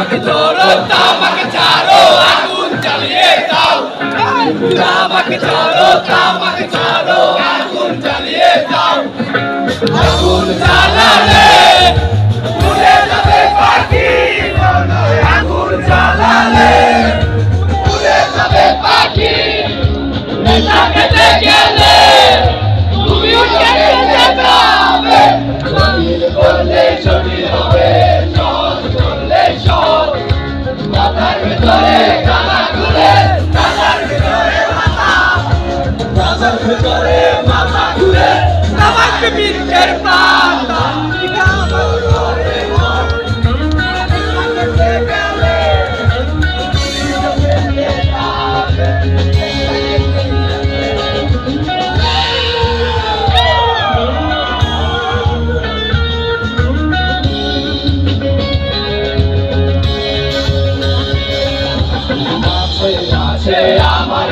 তামাক ধরো তামাক ছাড়ো, আগুন জ্বালিয়ে দাও। তামাক ধরো তামাক ছাড়ো, আগুন জ্বালিয়ে দাও। আগুন জ্বালালে ভিতরে মাথা ঘুরে নামাক বৃক্ষের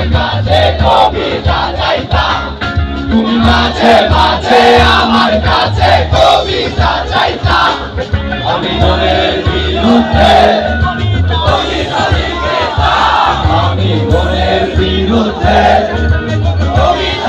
কাছে কবিতা আমার কাছে কবিতা চাইতা আমি মনের বিরুদ্ধে আমি মনের বিরুদ্ধে কবিতা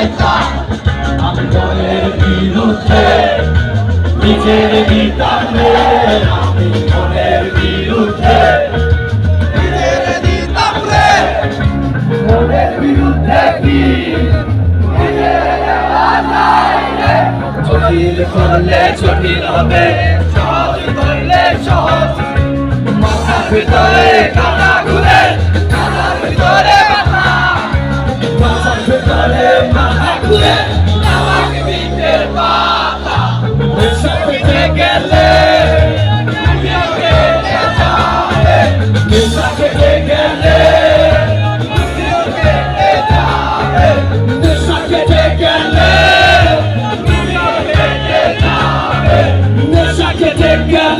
চাইতা আমি মনের বিরুদ্ধে নিজের রে আমি মনের বিরুদ্ধে নিজের রে মনের বিরুদ্ধে কি। জটিল করলে জটিল হবে সহজ করলে সহজ মাথা ভিতরে কাটা ঘুরে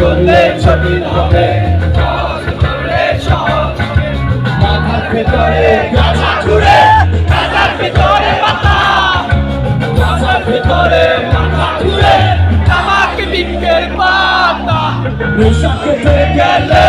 করলে জটিল হবে সহজ করলে সহজ মাথার ভেতরে গাছা ঘুরে গাছার ভিতরে মাথা। গাছার ভিতরে মাথা ঘুরে আমাকে বিকের পাতা। নেশা গেলে